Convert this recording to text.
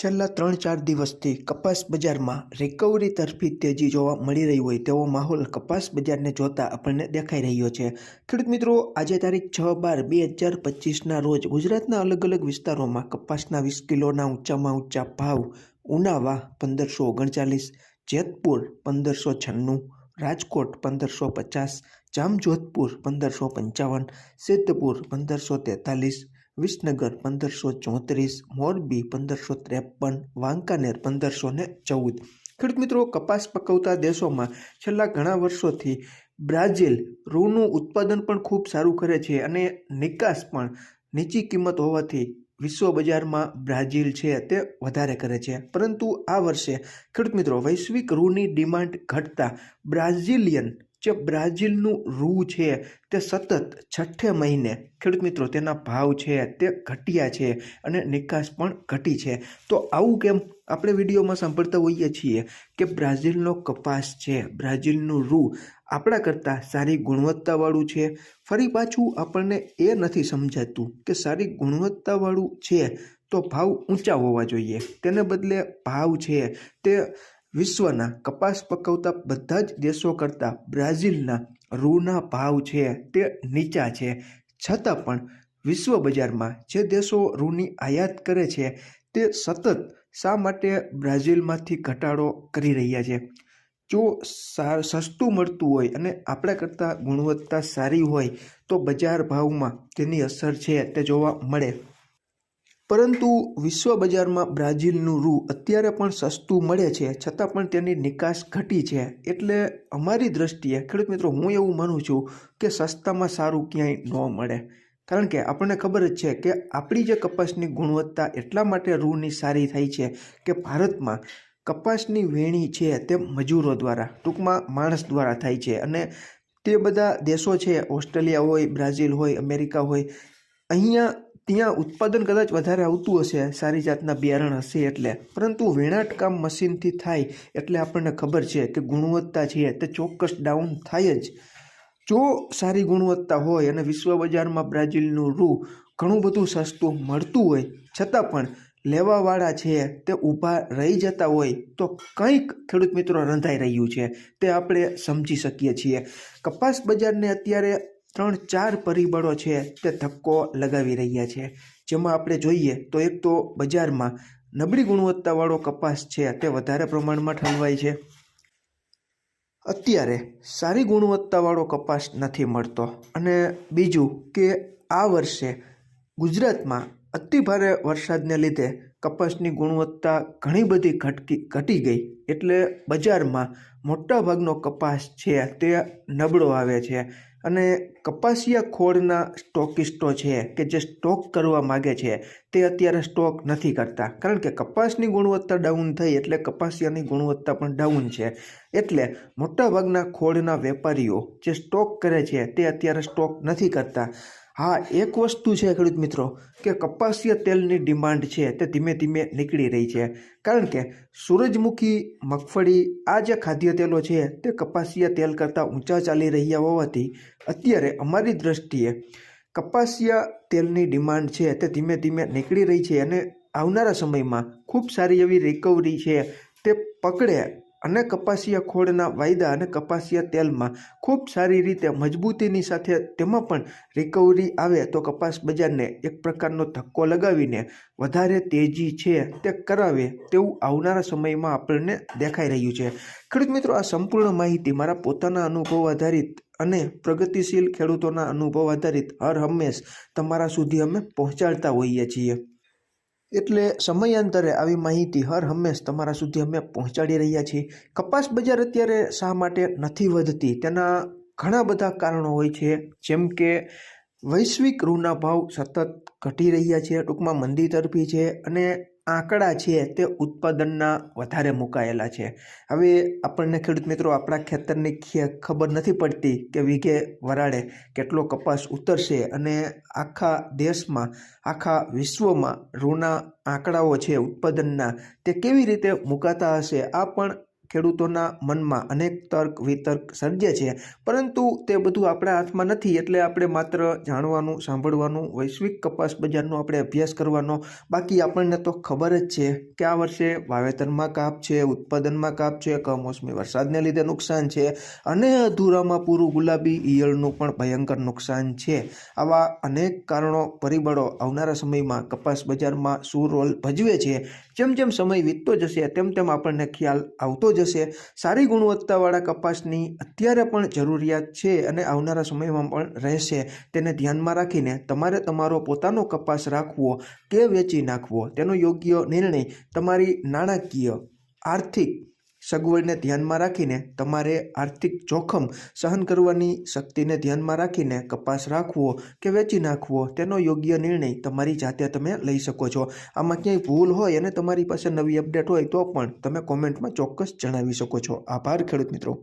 છેલ્લા ત્રણ ચાર દિવસથી કપાસ બજારમાં રિકવરી તરફી તેજી જોવા મળી રહી હોય તેવો માહોલ કપાસ બજારને જોતા આપણને દેખાઈ રહ્યો છે. ખેડૂત મિત્રો, આજે તારીખ છ બાર બે હજાર પચીસના રોજ ગુજરાતના અલગ અલગ વિસ્તારોમાં કપાસના વીસ કિલોના ઊંચામાં ઊંચા ભાવ ઉનાવા પંદરસો ઓગણચાલીસ, જેતપુર પંદરસો છન્નું, રાજકોટ પંદરસો પચાસ, જામજોધપુર પંદરસો પંચાવન, સિદ્ધપુર પંદરસો તેતાલીસ વિસનગર પંદરસો ચોત્રીસ, મોરબી પંદરસો ત્રેપન, વાંકાનેર પંદરસો ને ચૌદ. ખેડૂત મિત્રો, કપાસ પકવતા દેશોમાં છેલ્લા ઘણા વર્ષોથી બ્રાઝિલ રૂનું ઉત્પાદન પણ ખૂબ સારું કરે છે અને નિકાસ પણ નીચી કિંમત હોવાથી વિશ્વ બજારમાં બ્રાઝિલ છે તે વધારે કરે છે. પરંતુ આ વર્ષે ખેડૂત મિત્રો, વૈશ્વિક રૂની ડિમાન્ડ ઘટતા બ્રાઝિલિયન જે બ્રાઝિલનું રૂ છે, તે સતત છઠ્ઠે મહિને, ખેડૂત મિત્રો, તેના ભાવ છે, તે ઘટ્યા છે અને નિકાસ પણ ઘટી છે. તો આવું કેમ આપણે વિડીયોમાં સાંભળતા હોઈએ છીએ કે બ્રાઝિલનો કપાસ છે, બ્રાઝિલનું રૂ આપણા કરતાં સારી ગુણવત્તાવાળું છે. ફરી પાછું આપણને એ નથી સમજાતું કે સારી ગુણવત્તાવાળું છે તો ભાવ ઊંચા હોવા જોઈએ. તેને બદલે ભાવ છે, તે વિશ્વના કપાસ પકવતા બધા જ દેશો કરતાં બ્રાઝિલના રૂના ભાવ છે તે નીચા છે. છતાં પણ વિશ્વ બજારમાં જે દેશો રૂની આયાત કરે છે તે સતત શા માટે બ્રાઝિલમાંથી ઘટાડો કરી રહ્યા છે? જો સસ્તું મળતું હોય અને આપણા કરતાં ગુણવત્તા સારી હોય તો બજાર ભાવમાં તેની અસર છે તે જોવા મળે. પરંતુ વિશ્વ બજારમાં બ્રાઝિલનું રૂ અત્યારે પણ સસ્તું મળે છે, છતાં પણ તેની નિકાસ ઘટી છે. એટલે અમારી દ્રષ્ટિએ, ખેડૂત મિત્રો, હું એવું માનું છું કે સસ્તામાં સારું ક્યાંય ન મળે. કારણ કે આપણને ખબર જ છે કે આપણી જે કપાસની ગુણવત્તા એટલા માટે રૂની સારી થાય છે કે ભારતમાં કપાસની વેણી છે તે મજૂરો દ્વારા, ટૂંકમાં માણસ દ્વારા થાય છે. અને તે બધા દેશો છે, ઓસ્ટ્રેલિયા હોય, બ્રાઝિલ હોય, અમેરિકા હોય, અહીંયા ત્યાં ઉત્પાદન કદાચ વધારે આવતું હશે, સારી જાતના બિયારણ હશે એટલે. પરંતુ વેણાટ કામ મશીનથી થાય એટલે આપણને ખબર છે કે ગુણવત્તા છે, તે ચોક્કસ ડાઉન થાય જ. જો સારી ગુણવત્તા હોય અને વિશ્વ બજારમાં બ્રાઝિલનું રૂ ઘણું બધું સસ્તું મળતું હોય, છતાં પણ લેવાવાળા છે, તે ઊભા રહી જતા હોય, તો કંઈક ખેડૂત મિત્રો રંધાઈ રહ્યું છે, તે આપણે સમજી શકીએ છીએ. કપાસ બજારને અત્યારે ત્રણ ચાર પરિબળો છે તે ધક્કો લગાવી રહ્યા છે. જેમાં આપણે જોઈએ તો એક તો બજારમાં નબળી ગુણવત્તાવાળો કપાસ છે તે વધારે પ્રમાણમાં ઠલવાય છે. અત્યારે સારી ગુણવત્તાવાળો કપાસ નથી મળતો. અને બીજું કે આ વર્ષે ગુજરાતમાં અતિભારે વરસાદને લીધે કપાસની ગુણવત્તા ઘણી બધી ઘટકી, ઘટી ગઈ. એટલે બજારમાં મોટાભાગનો કપાસ છે તે નબળો આવે છે. અને કપાસિયા ખોળના સ્ટોકિસ્ટો છે કે જે સ્ટોક કરવા માગે છે, તે અત્યારે સ્ટોક નથી કરતા. કારણ કે કપાસની ગુણવત્તા ડાઉન થઈ એટલે કપાસિયાની ગુણવત્તા પણ ડાઉન છે. એટલે મોટાભાગના ખોળના વેપારીઓ જે સ્ટોક કરે છે, તે અત્યારે સ્ટોક નથી કરતા. હા, એક વસ્તુ છે ખેડૂત મિત્રો, કે કપાસિયા તેલની ડિમાન્ડ છે તે ધીમે ધીમે નીકળી રહી છે. કારણ કે સૂરજમુખી, મગફળી, આ જે ખાદ્ય તેલો છે તે કપાસિયા તેલ કરતાં ઊંચા ચાલી રહ્યા હોવાથી અત્યારે અમારી દ્રષ્ટિએ કપાસિયા તેલની ડિમાન્ડ છે તે ધીમે ધીમે નીકળી રહી છે અને આવનારા સમયમાં ખૂબ સારી એવી રિકવરી છે તે પકડે અને કપાસિયા ખોળના વાયદા અને કપાસિયા તેલમાં ખૂબ સારી રીતે મજબૂતીની સાથે તેમાં પણ રિકવરી આવે તો કપાસ બજારને એક પ્રકારનો ધક્કો લગાવીને વધારે તેજી છે તે કરાવે તેવું આવનારા સમયમાં આપણને દેખાઈ રહ્યું છે. ખેડૂત મિત્રો, આ સંપૂર્ણ માહિતી મારા પોતાના અનુભવ આધારિત અને પ્રગતિશીલ ખેડૂતોના અનુભવ આધારિત હર હંમેશ તમારા સુધી અમે પહોંચાડતા હોઈએ છીએ. એટલે સમયાંતરે આવી માહિતી હર હંમેશ તમારા સુધી અમે પહોંચાડી રહ્યા છીએ. કપાસ બજાર અત્યારે શા માટે નથી વધતી? તેના ઘણા બધા કારણો હોય છે. જેમ કે, વૈશ્વિક રૂના ભાવ સતત ઘટી રહ્યા છે. ટૂંકમાં મંદી તરફી છે અને આંકડા છે તે ઉત્પાદનના વધારે મુકાયેલા છે. હવે આપણને ખેડૂત મિત્રો આપણા ખેતરની ખબર નથી પડતી કે વીઘે વરાળે કેટલો કપાસ ઉતરશે અને આખા દેશમાં, આખા વિશ્વમાં રૂના આંકડાઓ છે ઉત્પાદનના તે કેવી રીતે મુકાતા હશે, આ પણ ખેડૂતોના મનમાં અનેક તર્ક વિતર્ક સર્જે છે. પરંતુ તે બધું આપણા હાથમાં નથી એટલે આપણે માત્ર જાણવાનું, સાંભળવાનું, વૈશ્વિક કપાસ બજારનો આપણે અભ્યાસ કરવાનો. બાકી આપણને તો ખબર જ છે કે આ વર્ષે વાવેતરમાં કાપ છે, ઉત્પાદનમાં કાપ છે, કમોસમી વરસાદને લીધે નુકસાન છે અને અધૂરામાં પૂરું ગુલાબી ઈયળનું પણ ભયંકર નુકસાન છે. આવા અનેક કારણો, પરિબળો આવનારા સમયમાં કપાસ બજારમાં શું રોલ ભજવે છે. જેમ જેમ સમય વીતતો જશે, તેમ તેમ આપણને ખ્યાલ આવતો જશે. સારી ગુણવત્તાવાળા કપાસની અત્યારે પણ જરૂરિયાત છે અને આવનારા સમયમાં પણ રહેશે. તેને ધ્યાનમાં રાખીને તમારે તમારો પોતાનો કપાસ રાખવો કે વેચી નાખવો, તેનો યોગ્ય નિર્ણય તમારી નાણાકીય આર્થિક સગવડને ધ્યાનમાં રાખીને તમારે આર્થિક જોખમ સહન કરવાની શક્તિને ધ્યાનમાં રાખીને કપાસ રાખવો કે વેચી નાખવો, તેનો યોગ્ય નિર્ણય તમારી જાતે તમે લઈ શકો છો. આમાં ક્યાંય ભૂલ હોય અને તમારી પાસે નવી અપડેટ હોય તો પણ તમે કોમેન્ટમાં ચોક્કસ જણાવી શકો છો. આભાર ખેડૂત મિત્રો.